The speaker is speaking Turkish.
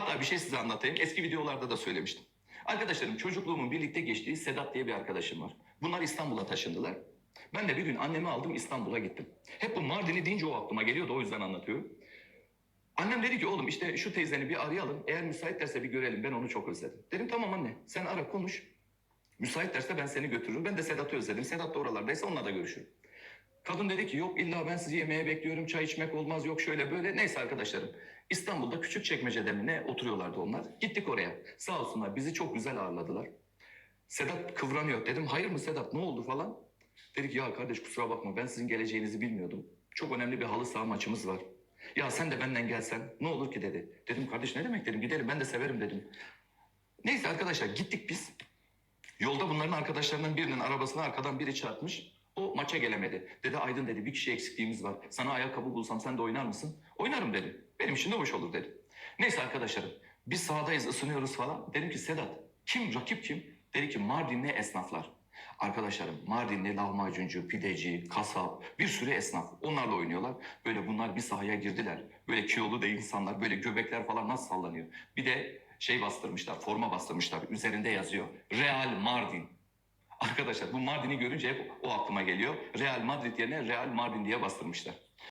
Hatta bir şey size anlatayım. Eski videolarda da söylemiştim. Arkadaşlarım çocukluğumun birlikte geçtiği Sedat diye bir arkadaşım var. Bunlar İstanbul'a taşındılar. Ben de bir gün annemi aldım İstanbul'a gittim. Hep bu Mardin'i deyince o aklıma geliyordu o yüzden anlatıyorum. Annem dedi ki oğlum işte şu teyzeni bir arayalım. Eğer müsaitlerse bir görelim. Ben onu çok özledim. Dedim tamam anne sen ara konuş. Müsait derse ben seni götürürüm. Ben de Sedat'ı özledim. Sedat da oralardaysa onunla da görüşürüm. Kadın dedi ki yok illa ben sizi yemeğe bekliyorum. Çay içmek olmaz yok şöyle böyle. Neyse arkadaşlarım. İstanbul'da küçük çekmecede mi ne oturuyorlardı onlar. Gittik oraya. Sağ olsunlar bizi çok güzel ağırladılar. Sedat kıvranıyor. Dedim hayır mı Sedat ne oldu falan. Dedi ki ya kardeş kusura bakma ben sizin geleceğinizi bilmiyordum. Çok önemli bir halı saha maçımız var. Ya sen de benden gelsen ne olur ki dedi. Dedim kardeş ne demek dedim gidelim ben de severim dedim. Neyse arkadaşlar gittik biz. Yolda bunların arkadaşlarından birinin arabasına arkadan biri çarpmış. O maça gelemedi. Dedi Aydın dedi bir kişi eksikliğimiz var. Sana ayakkabı bulsam sen de oynar mısın? Oynarım dedi. Benim için de hoş olur dedi. Neyse arkadaşlarım biz sahadayız ısınıyoruz falan. Dedim ki Sedat kim rakip kim? Dedi ki Mardinli esnaflar. Arkadaşlarım Mardinli lahmacuncu, pideci, kasap bir sürü esnaf. Onlarla oynuyorlar. Böyle bunlar bir sahaya girdiler. Böyle kilolu da insanlar böyle göbekler falan nasıl sallanıyor. Bir de şey bastırmışlar forma bastırmışlar. Üzerinde yazıyor Real Mardin. Arkadaşlar bu Mardin'i görünce hep o aklıma geliyor. Real Madrid yerine Real Mardin diye bastırmışlar.